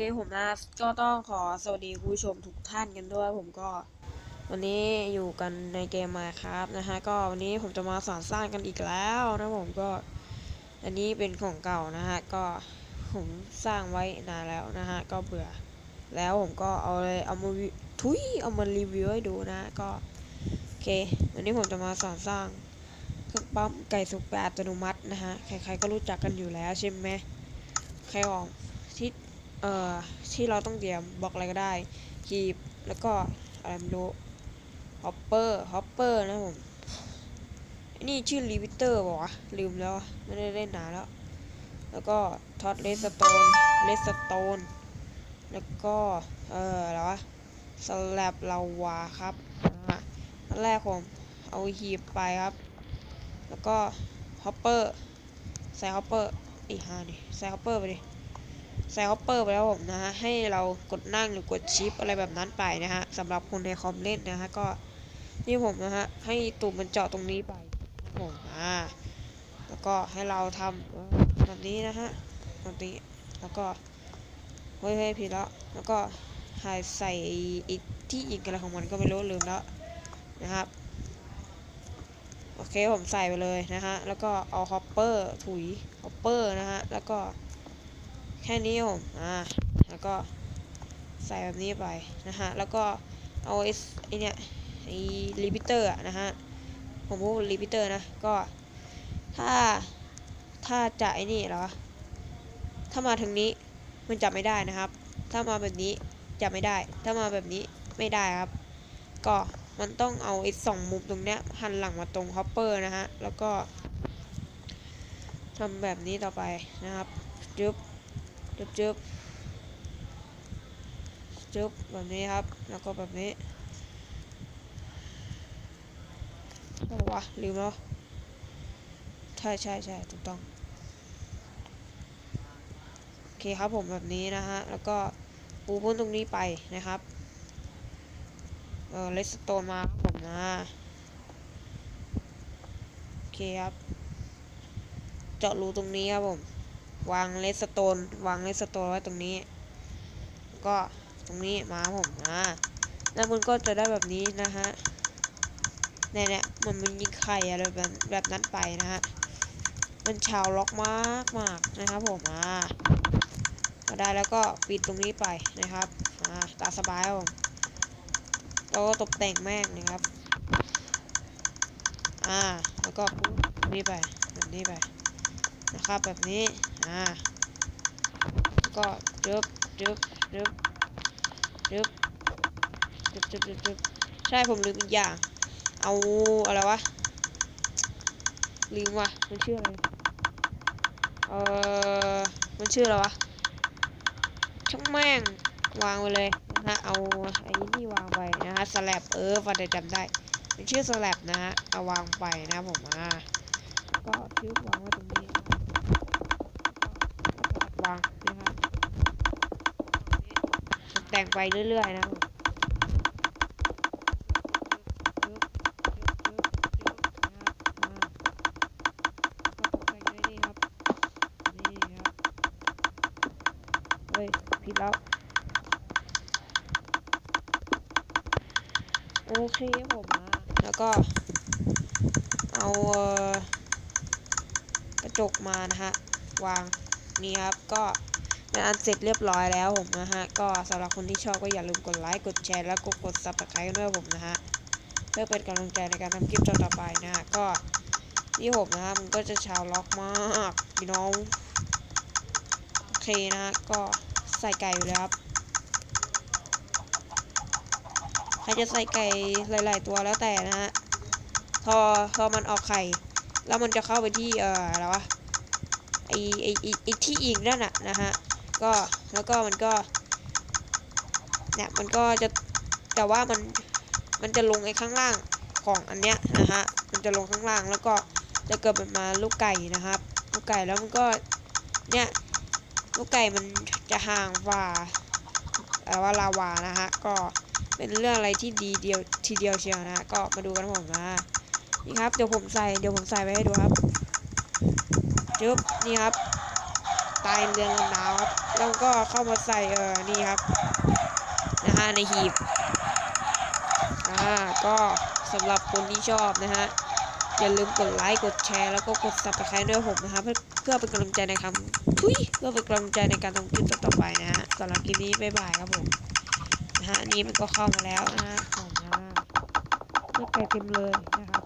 เคผมนะก็ต้องขอสวัสดีคุณผู้ชมทุกท่านกันด้วยผมก็ วันนี้อยู่กันในเกมมาครับนะฮะก็วันนี้ผมจะมาสอนสร้างกันอีกแล้วนะผมก็ อันนี้เป็นของเก่านะฮะก็ผมสร้างไว้นานแล้วนะฮะก็เบื่อ แล้วผมก็เอาเลยเอามาทุยเอามารีวิวให้ดูนะก็โอเค วันนี้ผมจะมาสอนสร้างเครื่องปั๊มไก่สุกแบบอัตโนมัตินะฮะใครๆก็รู้จักกันอยู่แล้วใช่ไหมใครออก เอ่อที่เราต้องเตรียมบล็อกอะไรก็ได้คีบแล้วก็อะไรไม่รู้ฮอปเปอร์ฮอปเปอร์นะผมนี่ชื่อรีวิเตอร์บอกว่าลืมแล้วอะไม่ได้เล่นนานแล้ว แล้วก็ท็อตเลสโตนเลสโตนแล้วก็เอ่ออะไรวะสแลบลาวาครับอันแรกผมเอาหีบไปครับ แล้วก็ฮอปเปอร์ใส่ฮอปเปอร์อีห้านี่ใส่ฮอปเปอร์ไปดิ ใส่ฮอปเปอร์ไปแล้วผมนะฮะให้เรากดนั่งหรือกดชิปอะไรแบบนั้นไปนะฮะสำหรับคนในคอมเล่นนะฮะก็นี่ผมนะฮะให้ตุ่มมันเจาะตรงนี้ไปผมอ่าแล้วก็ให้เราทำแบบนี้นะฮะแบบนี้แล้วก็เฮ้ยเฮ้ยผิดแล้วแล้วก็หายใส่อีกที่อีกอะไรของมันก็ไม่รู้ลืมแล้วนะครับโอเคผมใส่ไปเลยนะฮะแล้วก็เอาฮอปเปอร์ถุยฮอปเปอร์นะฮะแล้วก็ แค่นี้ผมอ่าแล้วก็ใส่แบบนี้ไปนะฮะแล้วก็เอาไอ้ไอเนี่ยไอ้รีพิเตอร์อะนะฮะผมพูดรีพิเตอร์นะก็ถ้าถ้าจะไอ้นี่เหรอถ้ามาทางนี้มันจับไม่ได้นะครับ ถ้ามาแบบนี้จับไม่ได้ ถ้ามาแบบนี้ไม่ได้ครับ ก็มันต้องเอาไอ้สองมุมตรงเนี้ยหันหลังมาตรงฮอปเปอร์นะฮะแล้วก็ทำแบบนี้ต่อไปนะครับจึ๊บ จึบจึบจึบแบบนี้ครับ แล้วก็แบบนี้โอ้วะลืมแล้วใช่ใช่ใช่ถูกต้อง โอเคครับผมแบบนี้นะฮะ แล้วก็ปูพื้นตรงนี้ไปนะครับ เออเลสโตนมาครับผมนะโอเคครับ เจาะรูตรงนี้ครับผม วางเลสโตน วางเลสโตนไว้ตรงนี้ ก็ตรงนี้มาผมอ่าแล้วมันก็จะได้แบบนี้นะฮะเนี่ยเนี่ยมันมันยิงไข่อะไรแบบแบบนั้นไปนะฮะมันชาวล็อกมากมากนะครับผมอ่าพอได้แล้วก็ปิดตรงนี้ไปนะครับอ่าตาสบายผมแล้วก็ตกแต่งแม่งนะครับ อ่า แล้วก็ปุ๊บนี่ไปแบบนี้ไป นะครับแบบนี้ อ่า ก็จึ๊บจึ๊บจึ๊บจึ๊บจึ๊บจึ๊บจึ๊บใช่ผมลืมอีกอย่าง เอาอะไรวะ ลืมว่ะ มันชื่ออะไร เออมันชื่ออะไรวะ ช่างแม่ง วางไปเลยนะเอาไอ้นี่วางไปนะฮะสลับเออฟันจะจำได้มันชื่อสลับนะฮะเอาวางไปนะผมอะก็ทิ้งวางไว้ตรงนี้างนะครับแต่งไปเรื่อยๆนะครับเฮ้ยผิดแล้ว โอเคผมนะแล้วก็ เอากระจกมานะฮะ วาง นี่ครับ ก็เป็นอันเสร็จเรียบร้อยแล้วผมนะฮะ ก็สำหรับคนที่ชอบก็อย่าลืมกดไลค์ กดแชร์ แล้วก็กดซับสไครต์ด้วยผมนะฮะ เพื่อเป็นกำลังใจในการทำคลิปต่อไปนะฮะ ก็นี่ผมนะฮะมันก็จะชาวล็อกมากพี่น้องโอเคนะฮะ ก็ใส่ไก่อยู่แล้วครับใครจะใส่ไก่หลาย ๆ ตัวแล้วแต่นะฮะพอพอมันออกไข่ แล้วมันจะเข้าไปที่เอ่ออะไรวะ ไอไอไอ้ไอที่อีกนั่นน่ะนะฮะก็แล้วก็มันก็เนี่ยมันก็จะแต่ว่ามันมันจะลงไอ้ข้างล่างของอันเนี้ยนะฮะมันจะลงข้างล่างแล้วก็จะเกิดเป็นมาลูกไก่นะครับลูกไก่แล้วมันก็เนี่ยลูกไก่มันจะห่างฝ่าเอ่อว่าลาวานะฮะก็เป็นเรื่องอะไรที่ดีเดียวทีเดียวเชียวนะฮะก็มาดูกันผมนะนี่ครับเดี๋ยวผมใส่เดี๋ยวผมใส่ไว้ให้ดูครับ จึ๊บนี่ครับ ตายเรืองลำนาวครับ แล้วก็เข้ามาใส่เออนี่ครับนะฮะในหีบอ่าก็สำหรับคนที่ชอบนะฮะอย่าลืมกดไลค์กดแชร์แล้วก็กด subscribe ด้วยผมนะครับเพื่อเพื่อเป็นกำลังใจในคำทุยเพื่อเป็นกำลังใจในการทำคลิปต่อไปนะฮะสำหรับคลิปนี้บ๊ายบายครับผมนะฮะนี่มันก็เข้ามาแล้วนะฮะของนะไม่ไกลเต็มเลยนะครับ